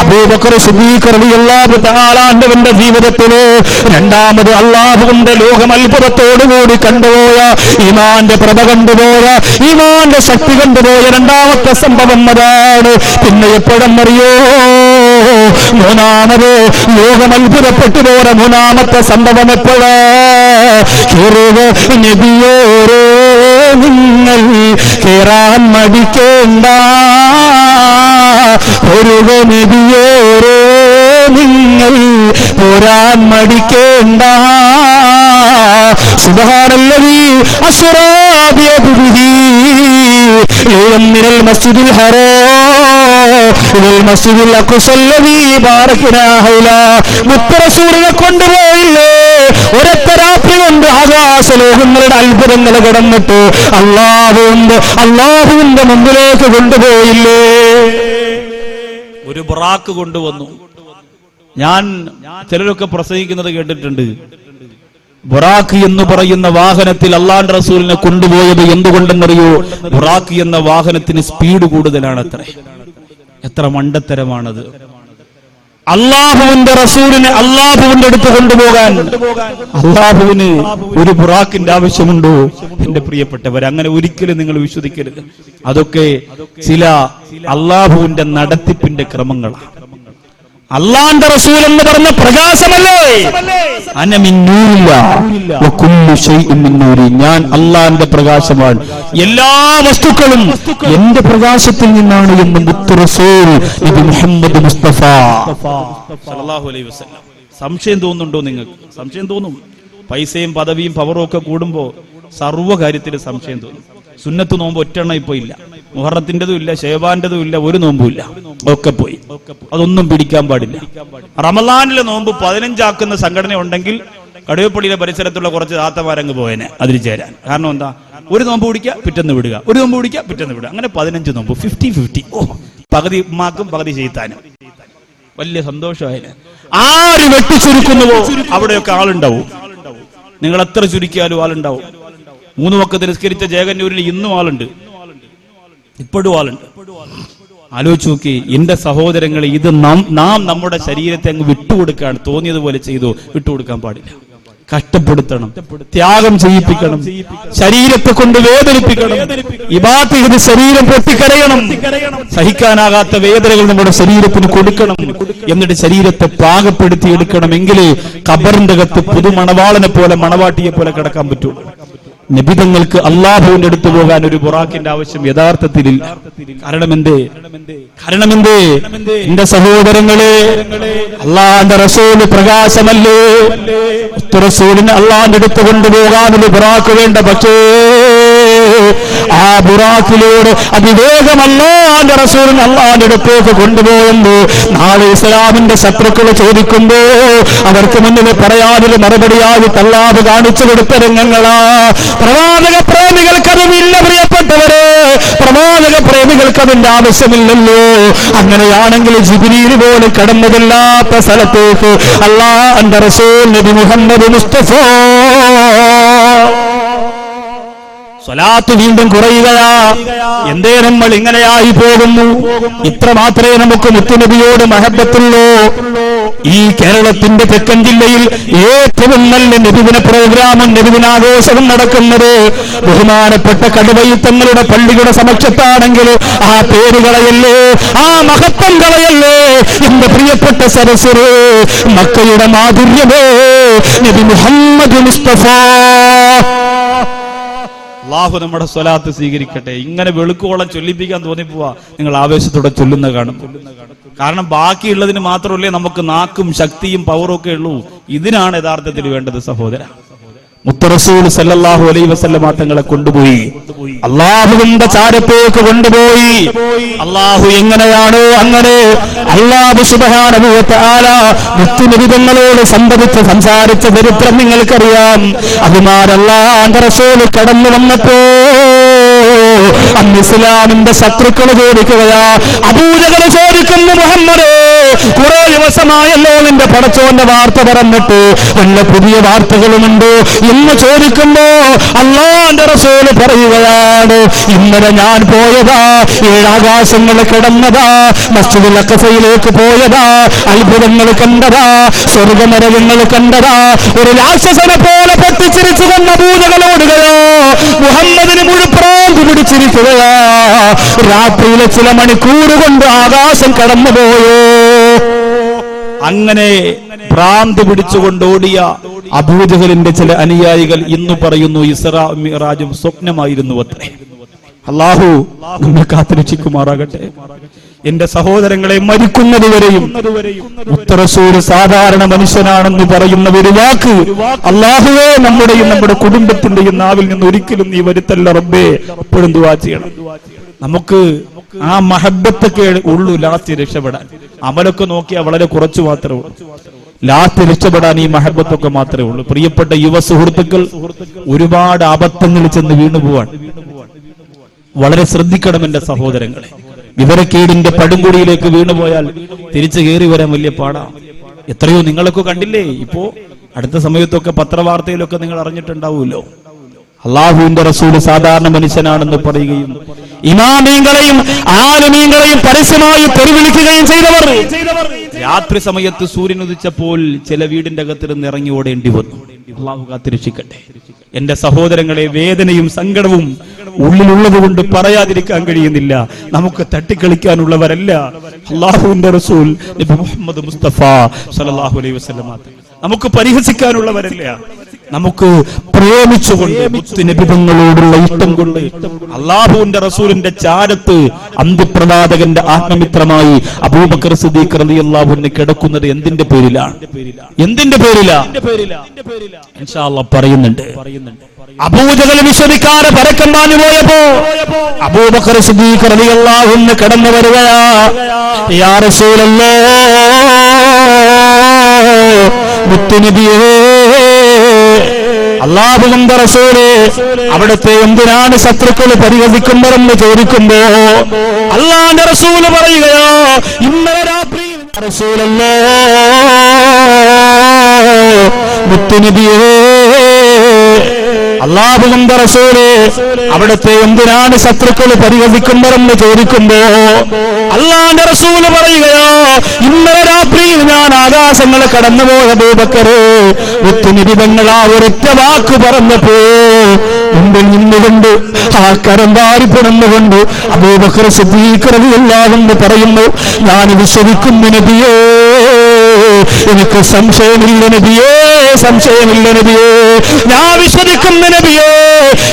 അബൂബക്കർ ജീവിതത്തിൽ രണ്ടാമത് അള്ളാഹുവിന്റെ ലോകം അത്ഭുതത്തോടുകൂടി കണ്ടുപോയ ഇമാന്റെ പ്രഭ കണ്ടുപോയ ഇമാന്റെ ശക്തി കണ്ടുപോയ രണ്ടാമത്തെ സംഭവം അതാണ്. പിന്നെ എപ്പോഴെന്നറിയോ? മൂന്നാമത് ലോകം അത്ഭുതപ്പെട്ടു പോര മൂന്നാമത്തെ സംഭവം എപ്പോഴാ? നിങ്ങൾ കേറാൻ മടിക്കേണ്ട ഒരു നബിയോരോ നിങ്ങൾ പോരാൻ മടിക്കേണ്ട സുബഹാനല്ലവി അസുറാബിയബുദിഹി من المسجد الحرام إلى المسجد الأقصى الذي باركنا حوله മുത്തറസൂറിനെ കൊണ്ടുപോയില്ലേ ഒരൊറ്റ രാത്രി കൊണ്ട് ആകാശലോകങ്ങളുടെ അത്ഭുതങ്ങൾ കടന്നിട്ട് അള്ളാഹുവിന്റെ അള്ളാഹുവിന്റെ മുമ്പിലേക്ക് കൊണ്ടുപോയില്ലേ ഒരു ബ്രാക്ക് കൊണ്ടുവന്നു. ഞാൻ ചിലരൊക്കെ പ്രസംഗിക്കുന്നത് കേട്ടിട്ടുണ്ട്. ബുറാഖ് എന്ന് പറയുന്ന വാഹനത്തിൽ അള്ളാഹ് റസൂലിനെ കൊണ്ടുപോയത് എന്തുകൊണ്ടെന്നറിയോ? ബുറാഖ് എന്ന വാഹനത്തിന് സ്പീഡ് കൂടുതലാണ് അത്ര എത്ര മണ്ടത്തരമാണത്. അള്ളാഹുവിന്റെ റസൂലിനെ അള്ളാഹുവിന്റെ അടുത്ത് കൊണ്ടുപോകാൻ. അള്ളാഹുവിന് ഒരു ബുറാക്കിന്റെ ആവശ്യമുണ്ടോ? എന്റെ പ്രിയപ്പെട്ടവർ അങ്ങനെ ഒരിക്കലും നിങ്ങൾ വിശ്വസിക്കരുത്. അതൊക്കെ ചില അള്ളാഹുവിന്റെ നടത്തിപ്പിന്റെ ക്രമങ്ങളാണ്. അള്ളാന്റെ റസൂൽ എന്ന് പറഞ്ഞ പ്രകാശമല്ലേ. ഞാൻ അള്ളാന്റെ പ്രകാശമാണ്. എല്ലാ വസ്തുക്കളും എന്റെ പ്രകാശത്തിൽ നിന്നാണ് എന്ന് മുത്തു റസൂൽ നബി മുഹമ്മദ് മുസ്തഫ. സല്ലല്ലാഹു അലൈഹി വസല്ലം. സംശയം തോന്നുന്നുണ്ടോ നിങ്ങൾക്ക്? സംശയം തോന്നും. പൈസയും പദവിയും പവറും ഒക്കെ കൂടുമ്പോ സർവ കാര്യത്തിൽ സംശയം തോന്നും. സുന്നത്ത് നോമ്പ് ഒറ്റെണ്ണ ഇപ്പൊ ഇല്ല. മുഹറത്തിന്റെതും ഇല്ല ഷേബാന്റെതും ഇല്ല ഒരു നോമ്പും ഇല്ല. ഒക്കെ പോയി. അതൊന്നും പിടിക്കാൻ പാടില്ല. റമലാനിലെ നോമ്പ് പതിനഞ്ചാക്കുന്ന സംഘടന ഉണ്ടെങ്കിൽ കടുവപ്പള്ളിയിലെ പരിസരത്തുള്ള കുറച്ച് താത്തമാരങ്ങ് പോയേനെ അതിൽ ചേരാൻ. കാരണം എന്താ? ഒരു നോമ്പ് പിടിക്കുക പിറ്റെന്ന് വിടുക. ഒരു നോമ്പ് പിടിക്കുക പിറ്റെന്ന് വിടുക. അങ്ങനെ പതിനഞ്ച് നോമ്പ്. Fifty fifty. ഓ പകുതി ഉമ്മാക്കും പകുതി ചെയ്താനും വലിയ സന്തോഷമായിന്. ആര് വെട്ടിച്ചുരുക്കുന്നുവോ? അവിടെയൊക്കെ ആളുണ്ടാവും. നിങ്ങൾ എത്ര ചുരുക്കിയാലും ആളുണ്ടാവും. മൂന്ന് വക്കത്ത് നിസ്കരിച്ച ജയകന്നൂരിൽ ഇന്നും ആളുണ്ട്. ഇപ്പോഴും ആളുണ്ട്. ആലോചിച്ച് നോക്കി എന്റെ സഹോദരങ്ങളെ ഇത് നാം നമ്മുടെ ശരീരത്തെ അങ്ങ് വിട്ടുകൊടുക്കുകയാണ്. തോന്നിയതുപോലെ ചെയ്തു വിട്ടുകൊടുക്കാൻ പാടില്ല. കഷ്ടപ്പെടുത്തണം ത്യാഗം ചെയ്യിപ്പിക്കണം ശരീരത്തെ കൊണ്ട് വേദനിപ്പിക്കണം ഇബാത്ത് ചെയ്ത് ശരീരം പൊട്ടിക്കരയണം സഹിക്കാനാകാത്ത വേദനകൾ നമ്മുടെ ശരീരത്തിന് കൊടുക്കണം എന്നിട്ട് ശരീരത്തെ പാകപ്പെടുത്തി എടുക്കണമെങ്കിൽ കബറിന്റെ അകത്ത് പുതുമണവാളനെ പോലെ മണവാട്ടിയെ പോലെ കിടക്കാൻ പറ്റുള്ളൂ. നിബിതങ്ങൾക്ക് അള്ളാഹുവിന്റെ അടുത്ത് പോകാൻ ഒരു ബുറാക്കിന്റെ ആവശ്യം യഥാർത്ഥത്തിൽ കാരണമെന്തേ? കാരണമെന്തേ? കാരണം എന്റെ സഹോദരങ്ങളെ അള്ളാന്റെ റസൂൽ പ്രകാശമല്ലേ? റസൂലിന് അള്ളാന്റെ അടുത്ത് കൊണ്ടുപോകാൻ ഒരു ബുറാക്ക് വേണ്ട പക്ഷേ ആ ബുറാക്കിലൂടെ അതിവേഗം അള്ളാന്റെ റസൂലിന് അള്ളാന്റെ അടുത്തേക്ക് കൊണ്ടുപോകുമ്പോ നാളെ ഇസ്ലാമിന്റെ ശത്രുക്കൾ ചോദിക്കുമ്പോ അവർക്ക് മുന്നിൽ പറയാതൊരു മറുപടിയായി തല്ലാതെ കാണിച്ചു കൊടുത്ത രംഗങ്ങളാ. പ്രവാചക പ്രേമികൾക്ക് അതുമില്ല പ്രിയപ്പെട്ടവര്. പ്രവാചക പ്രേമികൾക്ക് അതിന്റെ ആവശ്യമില്ലല്ലോ. അങ്ങനെയാണെങ്കിൽ ജിബിരിയിൽ പോലെ കടന്നതില്ലാത്ത സ്ഥലത്തേക്ക് അള്ളാന്റെ റസൂൽ നബി മുഹമ്മദ് മുസ്തഫ സ്വലാത്ത് വീണ്ടും കുറയുകയാ. എന്തേ നമ്മൾ ഇങ്ങനെയായി പോകുന്നു? ഇത്ര മാത്രമേ നമുക്ക് മുത്തുനബിയോട് മഹബത്തുള്ളൂ. ഈ കേരളത്തിന്റെ തെക്കൻ ജില്ലയിൽ ഏറ്റവും നല്ല നബിദിന പ്രോഗ്രാമും നബിദിനാഘോഷവും നടക്കുന്നത് ബഹുമാനപ്പെട്ട കടുവയുത്തങ്ങളുടെ പള്ളിയുടെ സമക്ഷത്താണെങ്കിൽ ആ പേരുകളയല്ലേ? ആ മഹത്വം കളയല്ലേ? എന്റെ പ്രിയപ്പെട്ട സരസ്വര് മക്കയുടെ മാധുര്യമേ നബി മുഹമ്മദ് മുസ്തഫ. അള്ളാഹു നമ്മുടെ സ്വലാത്ത് സ്വീകരിക്കട്ടെ. ഇങ്ങനെ വെളുക്കോളം ചൊല്ലിപ്പിക്കാൻ തോന്നിപ്പോവാ. നിങ്ങൾ ആവേശത്തോടെ ചൊല്ലുന്ന കാണും. കാരണം ബാക്കിയുള്ളതിന് മാത്രമല്ലേ നമുക്ക് നാക്കും ശക്തിയും പവറും ഒക്കെ ഉള്ളൂ. ഇതിനാണ് യഥാർത്ഥത്തിൽ വേണ്ടത് സഹോദര. മുത്തറസൂൽ സല്ലല്ലാഹു അലൈഹി വസല്ലമ തങ്ങളെ കൊണ്ടുപോയി. അള്ളാഹുവിന്റെ ചാരത്തേക്ക് കൊണ്ടുപോയി. അള്ളാഹു എങ്ങനെയാണോ അങ്ങനെ അള്ളാഹു തആല മുത്തുനിബിതങ്ങളോട് സംബന്ധിച്ച് സംസാരിച്ച ചരിത്രം നിങ്ങൾക്കറിയാം. അതുമാർ അള്ളാഹുന്റെ റസൂൽ കടന്നു വന്നപ്പോ അന്ന് ഇസ്ലാമിന്റെ ശത്രുക്കൾ ചോദിക്കുകയാ അബൂജകൾ ചോദിക്കുന്നു മുഹമ്മദേ കുറെ ദിവസമായല്ലോ നിന്റെ പടച്ചോന്റെ വാർത്ത പറഞ്ഞിട്ട്. വല്ല പുതിയ വാർത്തകളുമുണ്ടോ. എന്ന് ചോദിക്കുമ്പോ അള്ളാന്റെ റസൂൽ പറയുകയാണ് ഇന്നലെ ഞാൻ പോയതാ ഏഴാകാശങ്ങൾ കിടന്നതാ മസ്ജിദുൽ അക്കസയിലേക്ക് പോയതാ അത്ഭുതങ്ങൾ കണ്ടതാ സ്വർഗനരകങ്ങൾ കണ്ടതാ ഒരു രാക്ഷസനെ പോലെ പൊട്ടിച്ചിരിച്ചു വന്ന പൂജകളോടുകയോ മുഹമ്മദിന് മുഴുപ്രാന്തി പിടിച്ചിരിക്കുകയാ രാത്രിയിലെ ചില മണിക്കൂർ കൊണ്ട് ആകാശം കടന്നുപോയോ? അങ്ങനെ ഭ്രാന്ത് പിടിച്ചുകൊണ്ട് ഓടിയ അബൂജഹലിന്റെ ചില അനുയായികൾ ഇന്ന് പറയുന്നു ഇസ്രാ മിറാജും സ്വപ്നമായിരുന്നു അത്രേ അള്ളാഹു നമ്മെ കാത്തിരക്ഷിക്കുമാറാകട്ടെ. എന്റെ സഹോദരങ്ങളെ മരിക്കുന്നതുവരെയും ഉത്തരസൂര് സാധാരണ മനുഷ്യനാണെന്ന് പറയുന്ന ഒരു വാക്ക് അള്ളാഹുവേ നമ്മുടെയും നമ്മുടെ കുടുംബത്തിന്റെയും നാവിൽ നിന്ന് ഒരിക്കലും നീ വരുത്തല്ല റബ്ബേ. എപ്പോഴും ദുവാ ചെയ്യണം. നമുക്ക് ആ മഹബത്തൊക്കെ ഉള്ളു ലാസ്റ്റ് രക്ഷപ്പെടാൻ. അമലൊക്കെ നോക്കിയാൽ വളരെ കുറച്ചു മാത്രമേ ഉള്ളൂ. ലാസ്റ്റ് രക്ഷപ്പെടാൻ ഈ മഹബത്തൊക്കെ മാത്രമേ ഉള്ളൂ. പ്രിയപ്പെട്ട യുവ സുഹൃത്തുക്കൾ ഒരുപാട് അബദ്ധങ്ങളിൽ ചെന്ന് വീണുപോവാൻ വളരെ ശ്രദ്ധിക്കണം എന്റെ സഹോദരങ്ങളെ. വിവരക്കേടിന്റെ പടുംകുടിയിലേക്ക് വീണുപോയാൽ തിരിച്ചു കയറി വരാൻ വലിയ പാടാണ് എത്രയോ നിങ്ങളൊക്കെ കണ്ടില്ലേ? ഇപ്പോ അടുത്ത സമയത്തൊക്കെ പത്രവാർത്തയിലൊക്കെ നിങ്ങൾ അറിഞ്ഞിട്ടുണ്ടാവുമല്ലോ. അള്ളാഹുവിന്റെ റസൂൽ സാധാരണ മനുഷ്യനാണെന്ന് പറയുകയും ഇമാമീങ്ങളെയും ആലുമീങ്ങളെയും പരസ്യമായി തെരുവിളിക്കുകയും ചെയ്തവർ രാത്രി സമയത്ത് സൂര്യൻ ഉദിച്ചപ്പോൾ ചില വീടിന്റെ അകത്തിരുന്ന് ഇറങ്ങി ഓടേണ്ടി വന്നു. അള്ളാഹു കാത്തിരക്ഷിക്കട്ടെ. എന്റെ സഹോദരങ്ങളെ വേദനയും സങ്കടവും ഉള്ളിലുള്ളത് കൊണ്ട് പറയാതിരിക്കാൻ കഴിയുന്നില്ല. നമുക്ക് തട്ടിക്കളിക്കാനുള്ളവരല്ല. അള്ളാഹുവിന്റെ റസൂൽ മുഹമ്മദ് മുസ്തഫ സല്ലല്ലാഹു അലൈഹി വസ്ലമാ നമുക്ക് പരിഹസിക്കാനുള്ളവരല്ല. നമുക്ക് പ്രേമിച്ചുകൊണ്ട് മുത്തുനബിതങ്ങളോടുള്ള ഇഷ്ടം കൊണ്ട് അള്ളാഹുവിന്റെ റസൂലിന്റെ ചാരത്ത് അന്ത്യപ്രവാചകന്റെ ആത്മമിത്രമായി അബൂബക്കർ സിദ്ദീഖ് റളിയല്ലാഹുവിന് കിടക്കുന്നത് എന്തിന്റെ പേരിലാണ്? എന്തിന്റെ പേരിലാണ് പറയുന്നുണ്ട്. അബൂജകൾ വിശ്വസിക്കാതെ പരക്കം പാഞ്ഞു പോയപ്പോ അബൂബക്കർ സിദ്ദീഖ് റളിയല്ലാഹുവിന് കടന്നു വരികയാ. യാ റസൂലല്ലാഹ് മുത്തുനബിയേ അള്ളാഹുവിന്റെ റസൂലെ അവിടുത്തെ എന്തിനാണ് ശത്രുക്കൾ പരിഹസിക്കുന്നതെന്ന് ചോദിക്കുമ്പോ അള്ളാന്റെ റസൂൽ പറയുകയോ ഇന്നലെ രാത്രി റസൂലല്ലോ അള്ളാഹുവിന്റെ റസൂൽ അവിടുത്തെ എന്തിനാണ് ശത്രുക്കൾ പരിഹസിക്കുന്നതെന്ന് ചോദിക്കുമ്പോ അള്ളാന്റെ റസൂൽ പറയുകയോ ഇന്നലെ രാത്രിയിൽ ഞാൻ ആകാശങ്ങൾ കടന്നുപോയ ബൂബക്കറ് ഒത്തുനിബിതങ്ങൾ ആ ഒരൊറ്റ വാക്ക് പറഞ്ഞപ്പോ മുമ്പിൽ നിന്നുകൊണ്ട് ആ കരം വാരിപ്പിടന്നുകൊണ്ട് അബൂബക്കർ സിദ്ധീകരവില്ലാതെന്ന് പറയുന്നു ഞാൻ വിശ്വസിക്കുന്നു നബിയേ. എനിക്ക് സംശയമില്ല നബിയേ സംശയമില്ല നബിയേ. ഞാൻ വിശ്വസിക്കുന്ന നബിയേ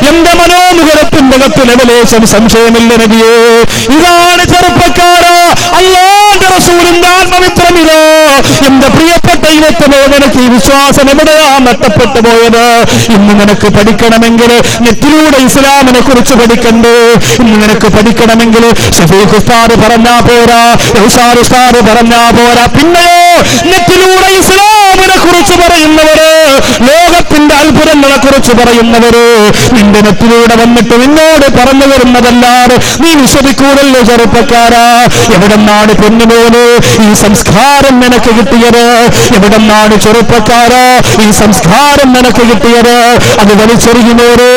എന്റെ മനോമുഖരത്തിന്റെ അകത്ത് ലവലേശം സംശയമില്ല നബിയേ. ഇതാണ് ചെറുപ്പക്കാരോ അല്ലാതെ റസൂലിന്റെ ആത്മമിത്രമിതോ. എന്റെ പ്രിയപ്പെട്ട ഇവത്തമോ നിനക്ക് ഈ വിശ്വാസം എവിടെയാ നഷ്ടപ്പെട്ടു പോയത്? ഇന്ന് നിനക്ക് പഠിക്കണമെങ്കിൽ നെറ്റിലൂടെ ഇസ്ലാമിനെ കുറിച്ച് പഠിക്കണ്ടേ? ഇന്ന് നിനക്ക് പഠിക്കണമെങ്കിൽ ഷഫീഖ് ഉസ്താദ് പറഞ്ഞാ പോരാ പറഞ്ഞാ പോരാ. പിന്നെയോ നെറ്റിലൂടെ ഇസ്ലാമിനെ കുറിച്ച് പറയുന്നവര് ലോകത്തിന്റെ അത്ഭുതങ്ങളെ കുറിച്ച് പറയുന്നവര് നിന്റെ നെറ്റിലൂടെ വന്നിട്ട് നിന്നോട് പറഞ്ഞു വരുന്നതല്ലാതെ നീ വിശദിക്കൂടല്ലോ ചെറുപ്പക്കാരാ. എവിടെന്നാണ് പെണ്ണുമോന് ഈ സംസ്കാരം നിനക്ക് കിട്ടിയത്? എവിടെന്നാണ് ചെറുപ്പക്കാരാ ഈ സംസ്കാരം നിനക്ക് കിട്ടിയത്? അത് വലിച്ചെറിയുന്നവര്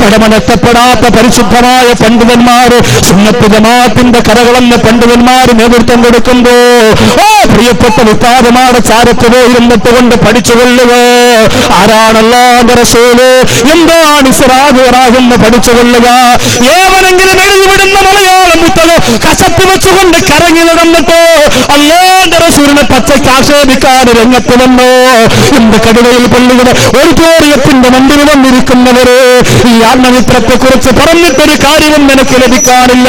പടമനത്തപ്പെടാത്ത പരിശുദ്ധമായ പണ്ഡിതന്മാര് സുന്നത്തിന്റെ കരകളെന്ന് പണ്ഡിതന്മാര് നേതൃത്വം കൊടുക്കുമ്പോ ഓ പ്രിയപ്പെട്ട വിത്താരമാരുടെ ചാരത്ത് പോയിരുന്നിട്ട് കൊണ്ട് പഠിച്ചുകൊള്ളുക. ആരാണല്ലോ റസൂൽ എന്താണ് ഇസ്രാഹുറാഹെന്ന് പഠിച്ചുകൊള്ളുക? ഏവനെങ്കിലും എഴുതിവിടുന്ന മലയാളം മുത്തത് കശത്തി വെച്ചുകൊണ്ട് കറങ്ങി നടന്നിട്ടോ അല്ലാന്റെ റസൂലിനെ പച്ചയ്ക്ക് ആക്ഷേപിക്കാൻ രംഗത്ത് വന്നോ. എന്ത് കടുവയിൽ പള്ളിയുടെ ഓഡിറ്റോറിയത്തിന്റെ മുമ്പിൽ വന്നിരിക്കുന്നവര് ഈ ആത്മമിത്രത്തെ കുറിച്ച് പറഞ്ഞിട്ടൊരു കാര്യവും നിനക്ക് ലഭിക്കാനില്ല